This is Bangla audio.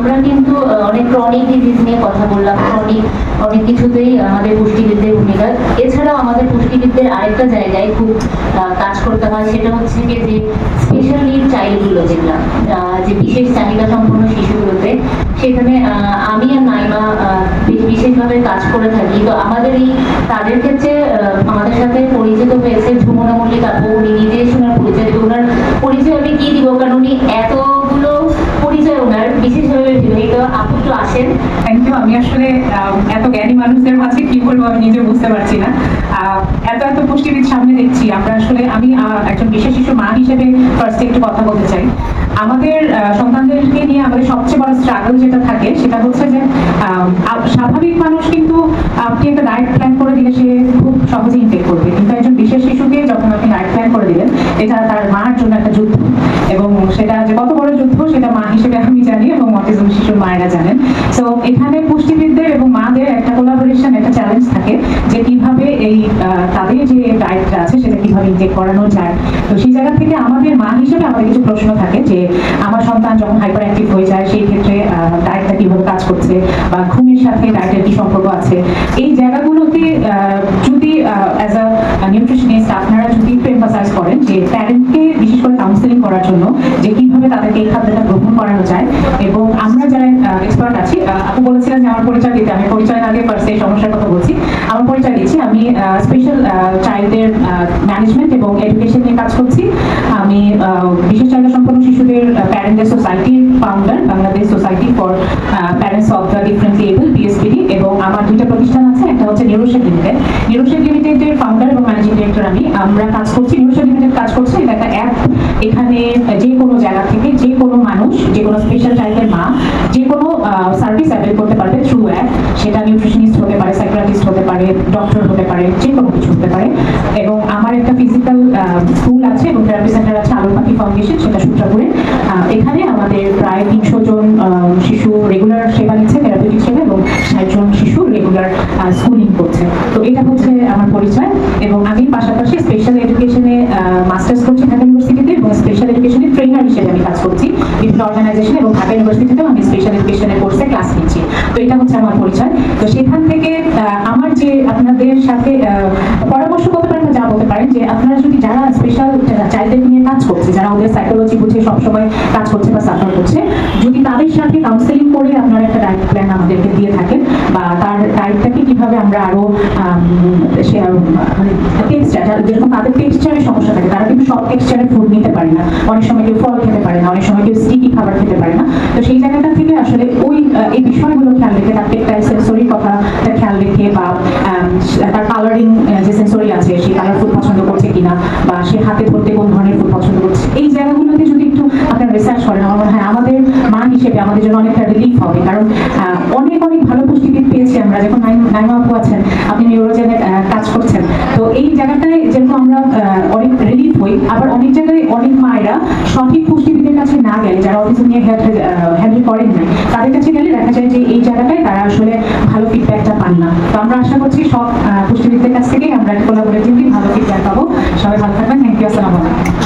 আমরা কিন্তু অনেক ক্রনিক ডিজিজ নিয়ে কথা বললাম। ক্রনিক অনেক কিছুতেই আমাদের পুষ্টিবিদদের ভূমিকা। এছাড়াও আমাদের পুষ্টিবিদদের আরেকটা জায়গায় খুব কাজ করতে হয়, সেটা হচ্ছে কি যে স্পেশাল নিড চাইল্ডগুলো যেগুলো যে বিশেষ চাহিদা সম্পন্ন শিশুগুলোতে, সেখানে আমি আর নাইমা বিশেষভাবে কাজ করে থাকি। তো আমাদের এই, তাদের ক্ষেত্রে আমাদের সাথে পরিচিত হয়েছে ঝুমনা মল্লিক আপু। উনি নিজে ওনার পরিচয় ওনার পরিচয় আমি কি দিব? কারণ উনি এতগুলো আপু তো আসেন। থ্যাংক ইউ আমি আসলে এত জ্ঞানী মানুষদের মাঝে কি বলব আমি নিজে বুঝতে পারছি না। এত এত পুষ্টিবিদ সামনে দেখছি। আমরা আসলে, আমি একজন বিশেষ শিশু মা হিসেবে ফার্স্টে একটু কথা বলতে চাই। আমাদের সন্তানদেরকে নিয়ে আমাদের সবচেয়ে বড় স্ট্রাগল যেটা থাকে, সেটা হচ্ছে যে স্বাভাবিক মানুষ কিন্তু আপনি একটা ডায়েট প্ল্যান করে দিলে সে খুব সহজে ইনটেক করবে। কিন্তু একজন বিশেষ শিশুকে যখন আপনি ডায়েট প্ল্যান করে দিলেন, এটা তার মার জন্য একটা যুদ্ধ এবং সেটা যে কত বড় যুদ্ধ সেটা মা হিসেবে আমি জানি এবং অটিজম মায়েরা জানেন। তো এখানে পুষ্টিবিদদের এবং মাদের একটা কোলাবোরেশন একটা চ্যালেঞ্জ থাকে যে কীভাবে এই তাদের যে ডায়েটটা আছে সেটা কীভাবে ইনটেক করানো যায়। তো সেই জায়গা থেকে আমাদের মা হিসেবে আমাদের কিছু প্রশ্ন থাকে যে, আমার সন্তান যখন হাইপার অ্যাক্টিভ হয়ে যায়, সেই ক্ষেত্রে ডায়েটটা কীভাবে কাজ করছে বা ঘুমের সাথে ডায়েটের কি সম্পর্ক আছে? এই জায়গাগুলোতে যদি অ্যাজ আ নিউট্রিশনিস্ট আপনারা যদি একটু এমফাসাইজ করেন যে প্যারেন্টকে বিশেষ কাউন্সেলিং করার জন্য যে কীভাবে তাদেরকে এই খাদ্যটা গ্রহণ করানো যায়। এবং আমরা যারা এক্সপার্ট আছি আহ, আপু বলেছিলেন যে আমার পরিচয় দিতে আমি পরিচয় না দিয়ে ফার্স্টে সমস্যার কথা বলছি। আমার পরিচয় দিচ্ছি আমি স্পেশাল চাইল্ডের ম্যানেজমেন্ট এবং এডুকেশন নিয়ে কাজ করছি। আমি বিশেষ চাহিদা সম্পন্ন শিশুদের প্যারেন্টদের সোসাইটির founder Bangladesh society for parents of the differently able BSPD এবং আমার দুইটা প্রতিষ্ঠান আছে একটা হচ্ছে নিউরোশেপ লিমিটেড নিউরোশেপ লিমিটেডের ফাউন্ডার এবং ম্যানেজিং ডিরেক্টর আমি আমরা কাজ করছি নিউরোশেপ লিমিটেড কাজ করছে কোনো মানুষ, যে কোনো স্পেশাল চাইল্ডের মা, যে কোনো সার্ভিস অ্যাভেল করতে পারবে থ্রু অ্যাপ সেটা নিউট্রিশনিস্ট হতে পারে সাইক্রাটিস্ট হতে পারে ডক্টর হতে পারে, যে কোনো কিছু হতে পারে। এবং আমার একটা ফিজিক্যাল স্কুল আছে এবং থেরাপি সেন্টার আছে আলো পাখি ফাউন্ডেশন সেটা সূত্রাপুরে। এখানে আমাদের প্রায় তিনশো জন শিশু রেগুলার সেবা নিচ্ছে থেরাপিউটিক সেবা, এবং ষাট জন শিশু রেগুলার স্কুলিং করছে। তো এটা হচ্ছে আমার পরিচয়, এবং আমি পাশাপাশি স্পেশাল এডুকেশনে মাস্টার্স করছি ঢাকা ইউনিভার্সিটিতে এবং স্পেশাল এডুকেশনে ট্রেনার হিসেবে আমি কাজ করছি। বিভিন্ন অর্গানাইজেশন এবং ঢাকা ইউনিভার্সিটিতেও আমি স্পেশাল এডুকেশনের কোর্সে ক্লাস নিচ্ছি। তো এটা হচ্ছে আমার পরিচয়। তো সেখান থেকে আমার যে আপনাদের সাথে পরামর্শ করতে পারেন যা বলতে পারেন যে আপনারা যদি যারা স্পেশাল চাইল্ডদের নিয়ে কাজ করছে যারা ওদের সাইকোলজি বুঝে সবসময় কাজ করছে বা সাফার করছে যদি তাদের সাথে কাউন্সেলিং করে আপনারা একটা ডায়েট প্ল্যান আমাদেরকে দিয়ে থাকেন বা তার ডায়েটটাকে কীভাবে আমরা আরও আম, সে মানে যেরকম তাদের টেক্সচারের সমস্যা থাকে তারা কিন্তু সব টেক্সচারের ফুড নিতে পারে না। অনেক সময় কেউ ফল খেতে পারে না, অনেক সময় কেউ স্টিকি খাবার খেতে পারে না। তো সেই জায়গাটা থেকে আসলে ওই এই বিষয়গুলো খেয়াল রেখে তার টেকটাইল সেন্সরির কথা খেয়াল রেখে বা তার কালারিং যে সেন্সরি আছে, সে কালার ফুড পছন্দ করছে কিনা বা সে হাতে ধরতে কোন ধরনের ফুড পছন্দ করছে, এই জায়গাগুলোতে যদি একটু আপনারা রিসার্চ করেন, আমার মনে হয় আমাদের মা হিসেবে আমাদের জন্য অনেকটা রিলিফ হবে। কারণ অনেক অনেক ভালো পুষ্টিবিদ পেয়েছি আমরা। যখন নাইম- আপু আছেন, আপনি নিউরোজেনে কাজ করছেন এই জায়গাটায় যেরকম আমরা অনেক রিলিফ হই, আবার অনেক জায়গায় অনেক মায়েরা সঠিক পুষ্টিবিদের কাছে না গেলে, যারা অফিসে নিয়ে হ্যান্ডেল করেন না তাদের কাছে গেলে দেখা যায় যে এই জায়গাটায় তারা আসলে ভালো ফিডব্যাকটা পান না। তো আমরা আশা করছি সব পুষ্টিবিদদের কাছ থেকেই আমরা কোলাবোরেটিভলি ভালো ফিডব্যাক পাবো। সবাই ভালো থাকবেন। থ্যাংক ইউ আসসালামু আলাইকুম।